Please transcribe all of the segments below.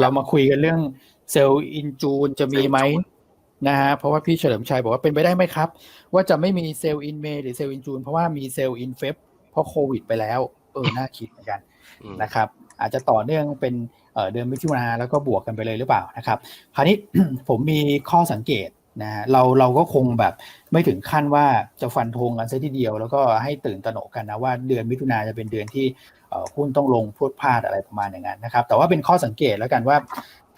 เรามาคุยกันเรื่องเซลล์อินจูนจะมีไหมนะฮะเพราะว่าพี่เฉลิมชัยบอกว่าเป็นไปได้ไหมครับ ว่าจะไม่มีเซลล์อินเมย์หรือเซลล์อินจูนเพราะว่ามีเซลล์อินเฟบเพราะโควิดไปแล้ว เออน่าคิดเหมือนกันอืมนะครับ อาจจะต่อเนื่องเป็นเอ่อเดือนมิถุนาแล้วก็บวกกันไปเลยหรือเปล่านะครับ คราวนี้ผมมีข้อสังเกต นะฮะเราเราก็คงแบบไม่ถึงขั้นว่าจะฟันธงกันซะทีเดียว แล้วก็ให้ตื่นตระหนกกันนะว่าเดือนมิถุนาจะเป็นเดือนที่หุ้นต้องลงพรวดพลาดอะไรประมาณอย่างนั้นนะครับ แต่ว่าเป็นข้อสังเกตแล้วกันว่า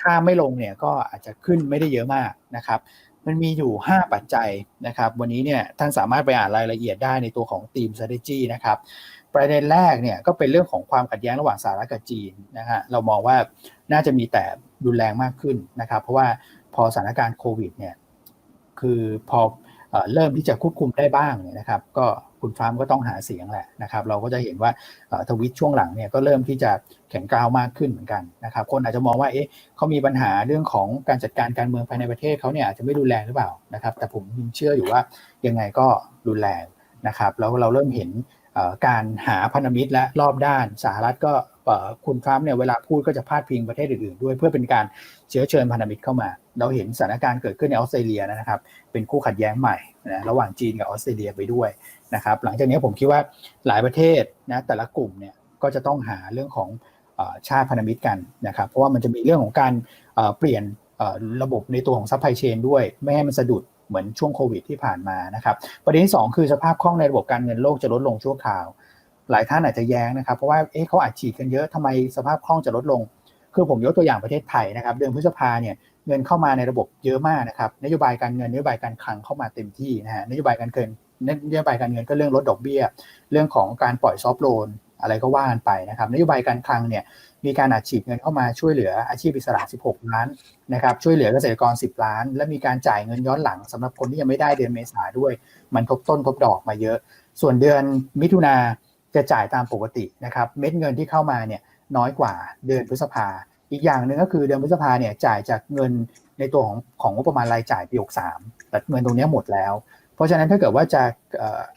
ถ้าไม่ลงเนี่ยก็อาจจะขึ้นไม่ได้เยอะมากนะครับ มันมีอยู่ 5 ปัจจัยนะครับ วันนี้เนี่ยท่านสามารถไปอ่านรายละเอียดได้ในตัวของ Team Strategy นะครับ ประเด็นแรกเนี่ยก็เป็นเรื่องของความขัดแย้งระหว่างสหรัฐกับจีนนะฮะเรามองว่าน่าจะมีแต่รุนแรงมากขึ้นนะครับ เพราะว่าพอสถานการณ์โควิดเนี่ย คือพอเริ่มที่จะควบคุมได้บ้างเนี่ยนะครับ ก็คุณฟาร์มก็ต้องหาเสียงแหละนะครับ เราก็จะเห็นว่าทวิตช่วงหลังเนี่ยก็เริ่มที่จะแข็งกร้าวมากขึ้นเหมือนกันนะครับ คนอาจจะมองว่าเอ๊ะเขามีปัญหาเรื่องของการจัดการการเมืองภายในประเทศเขาเนี่ยอาจจะไม่รุนแรงหรือเปล่านะครับ แต่ผมยังเชื่ออยู่ว่ายังไงก็รุนแรงนะครับ แล้วเราเริ่มเห็นการหาพันธมิตรและรอบด้านสหรัฐก็เคุณทรัมป์เนี่ยเวลาพูดก็จะพาดพิงประเทศอื่นๆด้วย เพื่อเป็นการเชื้อเชิญพันธมิตรเข้ามา เราเห็นสถานการณ์เกิดขึ้นในออสเตรเลียนะครับ เป็นคู่ขัดแย้งใหม่นะระหว่างจีนกับออสเตรเลียไปด้วยนะครับหลังจากนี้ผมคิดว่าหลายประเทศนะแต่ละกลุ่มเนี่ยก็จะต้องหาเรื่องของอชาติพันธมิตรกันนะครับ เพราะว่ามันจะมีเรื่องของการเปลี่ยนระบบในตัวของซัพพลายเชนด้วย ไม่ให้มันสะดุดเหมือนช่วงโควิดที่ผ่านมานะครับ ประเด็นที่สองคือสภาพคล่องในระบบการเงินโลกจะลดลงชั่วคราว หลายท่านอาจจะแย้งนะครับ เพราะว่าเอ๊ะเขาอาจฉีดกันเยอะทำไมสภาพคล่องจะลดลง คือผมยกตัวอย่างประเทศไทยนะครับ เดือนพฤษภาเนี่ยเงินเข้ามาในระบบเยอะมากนะครับนโยบายการเงินนโยบายการคลังเข้ามาเต็มที่นะฮะนโยบายการเงินนโยบายการเงินก็เรื่องลดดอกเบี้ย เรื่องของการปล่อยซอฟท์โลนอะไรก็ว่ากันไปนะครับนโยบายการคลังเนี่ยมีการอัดฉีดเงินเข้ามาช่วยเหลืออาชีพอิสระ 16 ล้านนะครับช่วยเหลือเกษตรกร 10 ล้าน และมีการจ่ายเงินย้อนหลังสำหรับคนที่ยังไม่ได้เดือนเมษาด้วย มันทบต้นทบดอกมาเยอะ ส่วนเดือนมิถุนา จะจ่ายตามปกตินะครับเม็ดเงินที่เข้ามาเนี่ยน้อยกว่าเดือนพฤษภา อีกอย่างหนึ่งก็คือเดือนพฤษภาเนี่ยจ่ายจากเงินในตัวของของงบประมาณรายจ่ายปี63แต่เงินตรงนี้หมดแล้ว เพราะฉะนั้นถ้าเกิดว่าจะ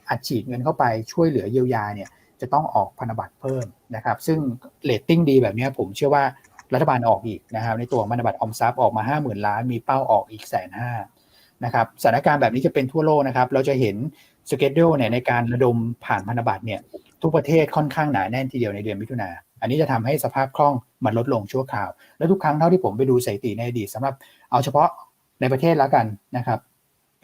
อัดฉีดเงินเข้าไปช่วยเหลือเยียวยาเนี่ยจะต้องออกพันธบัตรเพิ่มนะครับ ซึ่งเรตติ้งดีแบบนี้ผมเชื่อว่ารัฐบาลออกอีกนะครับ ในตัวพันธบัตรออมทรัพย์ออกมา 5 0,000 ล้านมีเป้าออกอีกแสนห้านะครับสถานการณ์แบบนี้จะเป็นทั่วโลกนะครับ เราจะเห็นสเกจดิเนี่ยในการระดมผ่านพันธบัตรเนี่ย ทุกประเทศค่อนข้างหนาแน่นทีเดียวในเดือนมิถุนาอันนี้จะทำให้สภาพคล่องมันลดลงชั่วคราว และทุกครั้งเท่าที่ผมไปดูสถิติในอดีตสำหรับเอาเฉพาะในประเทศแล้วกันนะครับ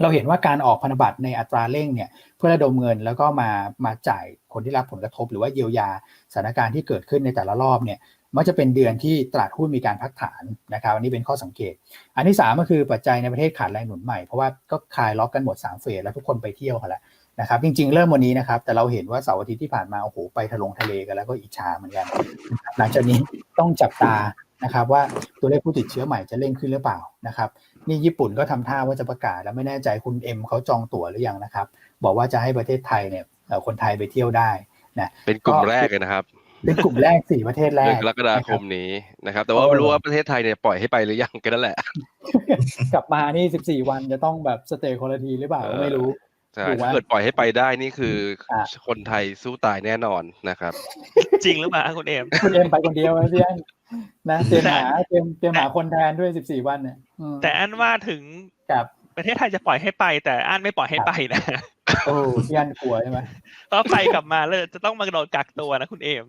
เราเห็นว่าการออกพันธบัตรในอัตราเร่งเนี่ยเพื่อระดมเงินแล้วก็มามาจ่ายคนที่รับผลกระทบ หรือว่าเยียวยาสถานการณ์ที่เกิดขึ้นในแต่ละรอบเนี่ยมักจะเป็นเดือนที่ตลาดหุ้นมีการพักฐานนะครับอันนี้เป็นข้อสังเกต อันที่3ก็คือปัจจัยในประเทศขาดแรงหนุนใหม่เพราะว่าก็คลายล็อกกันหมด3เฟสแล้วทุกคนไปเที่ยวกันแล้ว นะครับจริงๆ เริ่มวันนี้นะครับ แต่เราเห็นว่าเสาร์อาทิตย์ที่ผ่านมาโอ้โหไปทะลงทะเลกันแล้วก็อิจฉาเหมือนกันนะครับหลังจากนี้ต้องจับตานะครับว่าตัวเลขผู้ติดเชื้อใหม่จะเร่งขึ้นหรือเปล่านะครับนี่ญี่ปุ่นก็ทำท่าว่าจะประกาศแล้วไม่แน่ใจคุณเอ็มเขาจองตั๋วหรือยังนะครับ บอกว่าจะให้ประเทศไทยเนี่ยเอ่อคนไทยไปเที่ยวได้นะเป็นกลุ่มแรกเลยนะครับเป็นกลุ่มแรกสี่ประเทศแรเดือกนกรกฎาคมนี้นะครับ แต่ว่าไม่รู้ว่าประเทศไทยเนี่ยปล่อยให้ไปหรือยังก็นั่นแหละ กลับมานี่สิบสี่วันจะต้องแบบสเตย์คอร์ทีหรือเปล่าก็ไม่รู้ ใช่ถูกไหมถ้าเกิดปล่อยให้ไปได้นี่คืออะคนไทยสู้ตายแน่นอนนะครับ จริงหรือเปล่าคุณเอมคุณเอ็มไปคนเดียวนะพี่อันนะเตรียมหาเตรียมเตรียมหาคนแทนด้วยสิบสี่วันเนี่ยอืมแต่อันว่าถึงกับประเทศไทยจะปล่อยให้ไป แต่อันไม่ปล่อยให้ไปนะโอ้พี่อันกลัวใช่ไหมเพราะไปกลับมาเลยจะต้องมาโดนกักตัวนะคุณเอม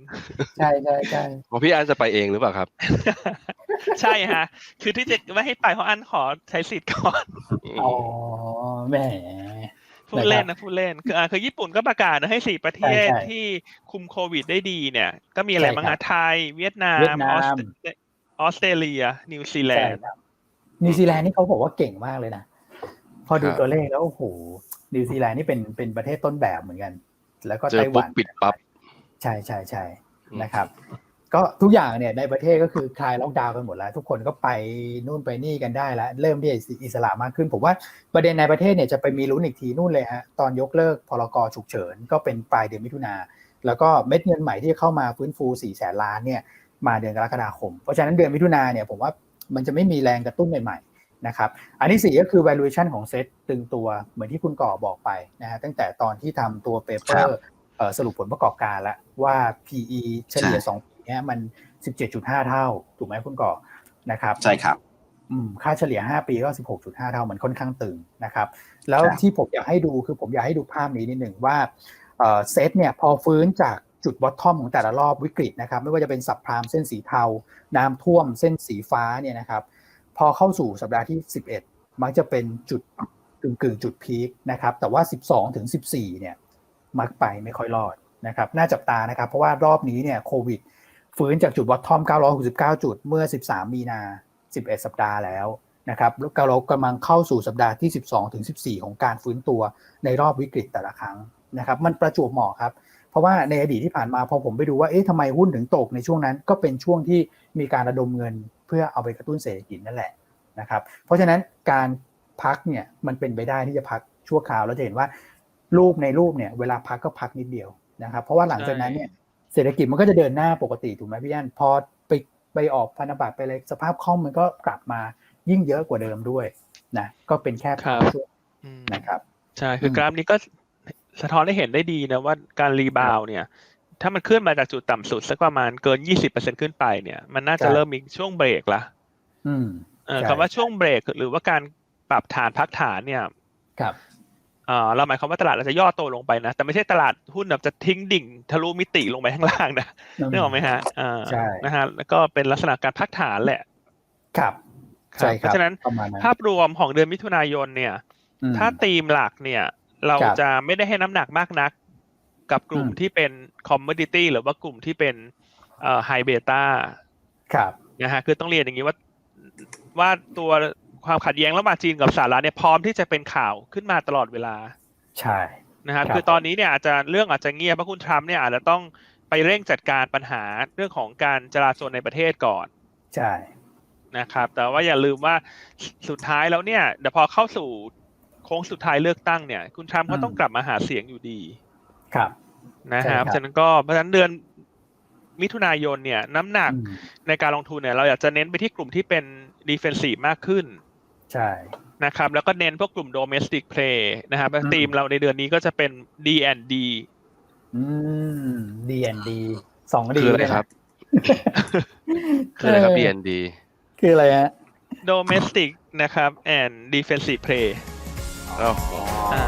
ใช่ใช่ใช่เพราะพี่อันจะไปเองหรือเปล่าครับ ใช่ฮะ คือที่จะไม่ให้ไปเพราะอันขอใช้สิทธิ์ก่อนอ๋อแหม พูดเล่นนะพูดเล่นคืออ่าคือญี่ปุ่นก็ประกาศนะให้สี่ประเทศใช่ใช่ที่คุมโควิดได้ดีเนี่ย ก็มีอะไรใช่บ้างครัฮะบไทย เวียดนามเวียดนามออสเตรออสเตรเลีย นิวซีแลใช่นด์ครับนิวซีแลนด์นี่เขาบอกว่าเก่งมากเลยนะ พอดูครับตัวเลขแล้วโอ้โหนิวซีแลนด์นี่เป็นเป็นประเทศต้นแบบเหมือนกัน แล้วก็เจอไต้หปุ๊วับนปิดปั๊บใช่ใช่ใช่อืมนะครับ ก็ทุกอย่างเนี่ยในประเทศก็คือคลายล็อกดาวน์กันหมดแล้ว ทุกคนก็ไปนู่นไปนี่กันได้แล้ว เริ่มที่อิสระมากขึ้น ผมว่าประเด็นในประเทศเนี่ยจะไปมีรุ้นอีกทีนู่นเลยฮะตอนยกเลิกพรกฉุกเฉิน ก็เป็นปลายเดือนมิถุนาแล้วก็เม็ดเงินใหม่ที่เข้ามาฟื้นฟู4ี่แสนล้านเนี่ยมาเดือนกรกฎาคม เพราะฉะนั้นเดือนมิถุนาเนี่ยผมว่ามันจะไม่มีแรงกระตุ้นใหม่ๆนะครับอันที่ 4 ก็คือ valuation ของเซ็ตตึงตัวเหมือนที่คุณก่อบอกไปนะฮะตั้งแต่ตอนที่ทำตัวเปเปอร์สรุปผลประกอบการแล้วว่า PE เฉลี่ย2 เนี้ยมัน 17.5 เท่า ถูกไหมคุณก่อนะครับใช่ครับค่าเฉลี่ย 5 ปีก็ 16.5 เท่ามันค่อนข้างตึงนะครับ แล้วที่ผมอยากให้ดูคือผมอยากให้ดูภาพนี้นิดหนึ่งว่าเซตเนี่ยพอฟื้นจากจุดบอททอมของแต่ละรอบวิกฤตนะครับ ไม่ว่าจะเป็นสับพรามเส้นสีเทา น้ำท่วมเส้นสีฟ้าเนี่ยนะครับ พอเข้าสู่สัปดาห์ที่ 11 มักจะเป็นจุดกึ่งกึ่งจุดพีคนะครับ แต่ว่า 12 ถึง 14 เนี่ยมักไปไม่ค่อยรอดนะครับ น่าจับตานะครับ เพราะว่ารอบนี้เนี่ยโควิด -19 ฟื้นจากจุดบอททอม 969 จุดเมื่อ 13 มีนา 11 สัปดาห์แล้วนะครับล้วก็เรากำลังเข้าสู่สัปดาห์ที่ 12 ถึง 14 ของการฟื้นตัวในรอบวิกฤตแต่ละครั้งนะครับ มันประจวบเหมาะครับ เพราะว่าในอดีตที่ผ่านมาพอผมไปดูว่า เอ๊ะทำไมหุ้นถึงตกในช่วงนั้นก็เป็นช่วงที่มีการระดมเงินเพื่อเอาไปกระตุ้นเศรษฐกิจนั่นแหละนะครับ เพราะฉะนั้นการพักเนี่ยมันเป็นไปได้ที่จะพักชั่วคราว แล้วจะเห็นว่ารูปในรูปเนี่ยเวลาพักก็พักนิดเดียวนะครับ เพราะว่าหลังจากนั้นเนี่ย เศรษฐกิจมันก็จะเดินหน้าปกติถูกไหมพี่อันพอไปไปออกพันธบัตรไปเลยสภาพคล่องมันก็กลับมายิ่งเยอะกว่าเดิมด้วยนะก็เป็นแค่ครับช่วงอืมนะครับใช่คืออมกราฟนี้ก็สะท้อนให้เห็นได้ดีนะว่าการรีบาวด์เนี่ย ถ้ามันขึ้นมาจากจุดต่ำสุดสักประมาณเกิน20%ขึ้นไปเนี่ย มันน่าจะเริ่มมีช่วงเบรกละอืมเอ่อใช่คำว่าช่วงเบรกหรือว่าการปรับฐานพักฐานเนี่ยครับ เอ่อเราหมายความว่าตลาดเราจะย่อตัวลงไปนะ แต่ไม่ใช่ตลาดหุ้นแบบจะทิ้งดิ่งทะลุมิติลงไปข้างล่างนะนึกออกไหมฮะอ่าใช่นะฮะแล้วก็เป็นลักษณะการพักฐานแหละ ครับครับใช่ครับเพราะฉะนั้นประมาณนั้นภาพรวมของเดือนมิถุนายนเนี่ยอืมถ้าธีมหลักเนี่ย เราครับจะไม่ได้ให้น้ำหนักมากนัก กับกลุ่มอืมที่เป็นคอมม o ดิตี้หรือว่ากลุ่มที่เป็นเอ่อไฮเบต้าครับนะฮะคือต้องเรียนอย่างนี้ว่าว่าตัว ความขัดแย้งระหว่างจีนกับสหรัฐเนี่ยพร้อมที่จะเป็นข่าวขึ้นมาตลอดเวลา ใช่นะฮะครับคือตอนนี้เนี่ยอาจจะเรื่องอาจจะเงียบเพราะคุณทรัมป์เนี่ยอาจจะต้องไปเร่งจัดการปัญหาเรื่องของการจราจรในประเทศก่อน ใช่นะครับ แต่ว่าอย่าลืมว่าสุดท้ายแล้วเนี่ยเดี๋ยวพอเข้าสู่โค้งสุดท้ายเลือกตั้งเนี่ย คุณทรัมป์ก็ต้องกลับมาหาเสียงอยู่ดี ครับนะใช่คครัรับบฉะนั้นก็เพราะฉะนั้นเดือนมิถุนายนเนี่ยน้ำหนักอืมในการลงทุนเนี่ยเราอยากจะเน้นไปที่กลุ่มที่เป็น defensive มากขึ้น ใช่นะครับแล้วก็เน้นพวกกลุ่ม domestic play นะครับอืมธีมเราในเดือนนี้ก็จะเป็น D&D อืม D&D สองดีคืออะไรครับคืออะไรครับ DND คืออะไรฮะ domestic นะครับ and defensive play อ้าวอ่า